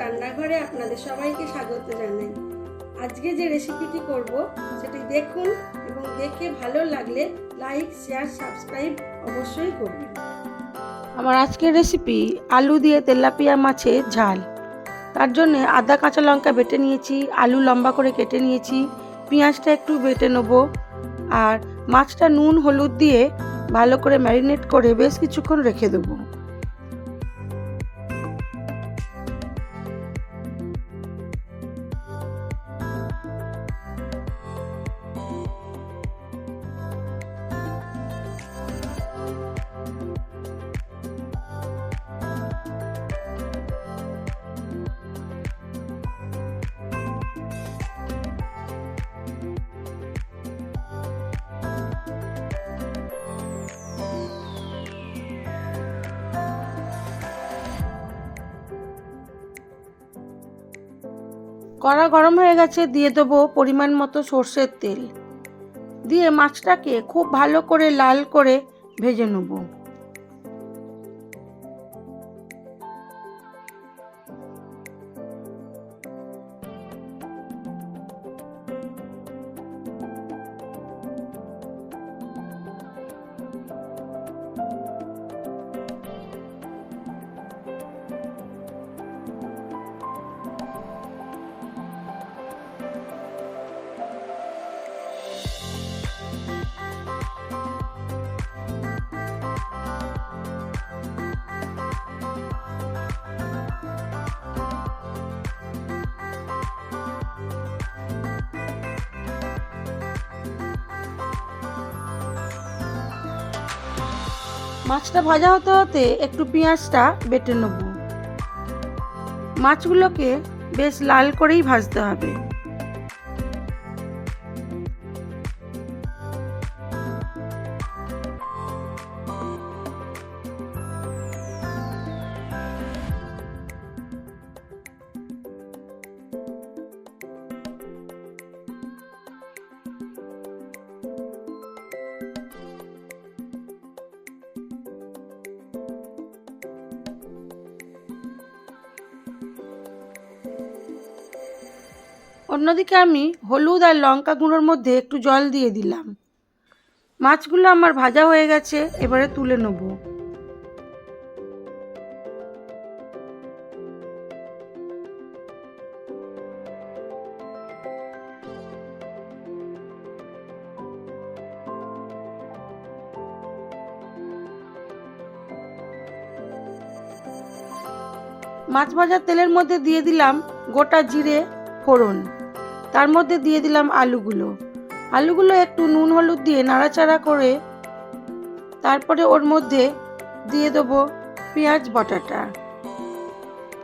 রান্নাঘরে আপনাদের সবাইকে স্বাগত জানাই। আজকে যে রেসিপিটি করব, সেটি দেখুন এবং দেখে ভালো লাগলে লাইক শেয়ার সাবস্ক্রাইব অবশ্যই করবেন। আমার আজকের রেসিপি আলু দিয়ে তেলাপিয়া মাছের ঝাল। তার জন্য আদা, কাঁচা লঙ্কা বেটে নিয়েছি, আলু লম্বা করে কেটে নিয়েছি, পেঁয়াজটা একটু বেটে নেব আর মাছটা নুন, হলুদ দিয়ে ভালো করে ম্যারিনেট করে বেশ কিছুক্ষণ রেখে দেবো। কড়া গরম হয়ে গেছে, দিয়ে দেবো পরিমাণ মতো সর্ষের তেল। দিয়ে মাছটাকে খুব ভালো করে লাল করে ভেজে নেব। মাছটা ভাজা হতে হতে একটু পেঁয়াজটা বেটে নেব। মাছগুলোকে বেশ লাল করেই ভাজতে হবে। অন্যদিকে আমি হলুদ আর লঙ্কা গুঁড়োর মধ্যে একটু জল দিয়ে দিলাম। মাছগুলো আমার ভাজা হয়ে গেছে, এবারে তুলে নেব। মাছ ভাজার তেলের মধ্যে দিয়ে দিলাম গোটা জিরে ফোড়ন। তার মধ্যে দিয়ে দিলাম আলুগুলো। আলুগুলো একটু নুন হলুদ দিয়ে নাড়াচাড়া করে তারপরে ওর মধ্যে দিয়ে দেবো পেঁয়াজ বাটাটা।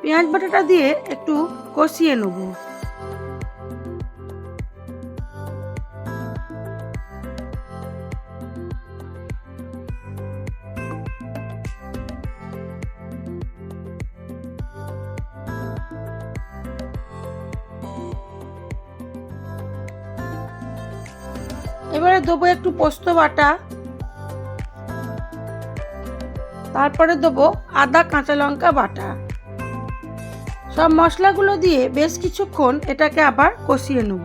পেঁয়াজ বাটাটা দিয়ে একটু কষিয়ে নেব। এবারে দেবো একটু পোস্ত বাটা। তারপরে দেবো আদা কাঁচা লঙ্কা বাটা। সব মশলাগুলো দিয়ে বেশ কিছুক্ষণ এটাকে আবার কষিয়ে নেব।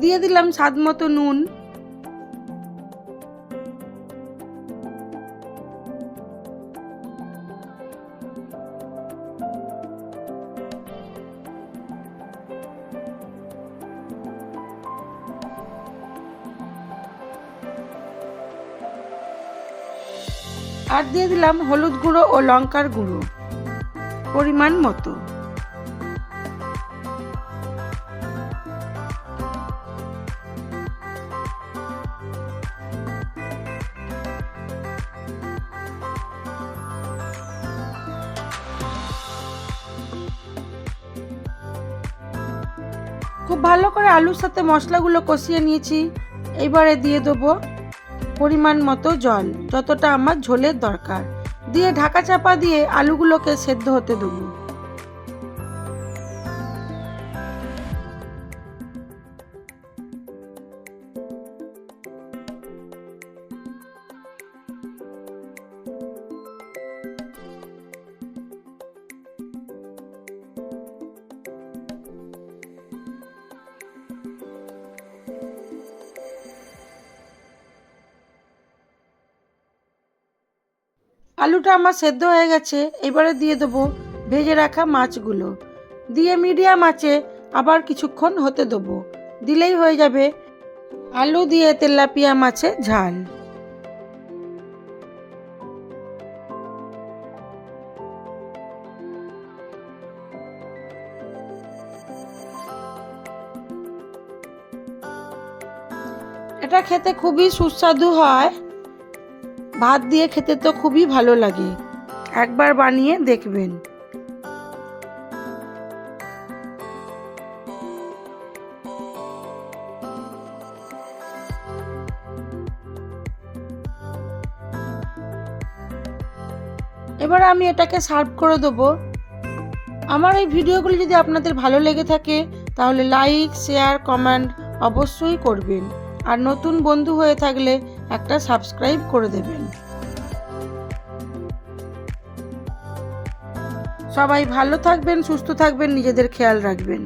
দিয়ে দিলাম স্বাদ মতো নুন। আর দিয়ে দিলাম হলুদ গুঁড়ো ও লঙ্কার গুঁড়ো, পরিমাণ মতো। খুব ভালো করে আলুর সাথে মশলাগুলো কষিয়ে নিয়েছি। এবারে দিয়ে দেবো পরিমাণ মতো জল, যতটা আমার ঝোলের দরকার। দিয়ে ঢাকা চাপা দিয়ে আলুগুলোকে সেদ্ধ হতে দেবো। আলুটা আমার সেদ্ধ হয়ে গেছে, এবারে দিয়ে দেবো ভেজে রাখা মাছগুলো। দিয়ে মিডিয়াম আঁচে আবার কিছুক্ষণ হতে দেবো। দিলেই হয়ে যাবে। আলু দিয়ে তেলাপিয়া মাছের ঝাল। এটা খেতে খুবই সুস্বাদু হয়। ভাত দিয়ে খেতে তো খুবই ভালো লাগে। একবার বানিয়ে দেখবেন। এবার আমি এটাকে সার্ভ করে দেবো। আমার এই ভিডিওগুলি যদি আপনাদের ভালো লেগে থাকে, তাহলে লাইক, শেয়ার, কমেন্ট অবশ্যই করবেন। আর নতুন বন্ধু হয়ে থাকলে একটা সাবস্ক্রাইব করে দেবেন। সবাই ভালো থাকবেন সুস্থ থাকবেন নিজেদের খেয়াল রাখবেন।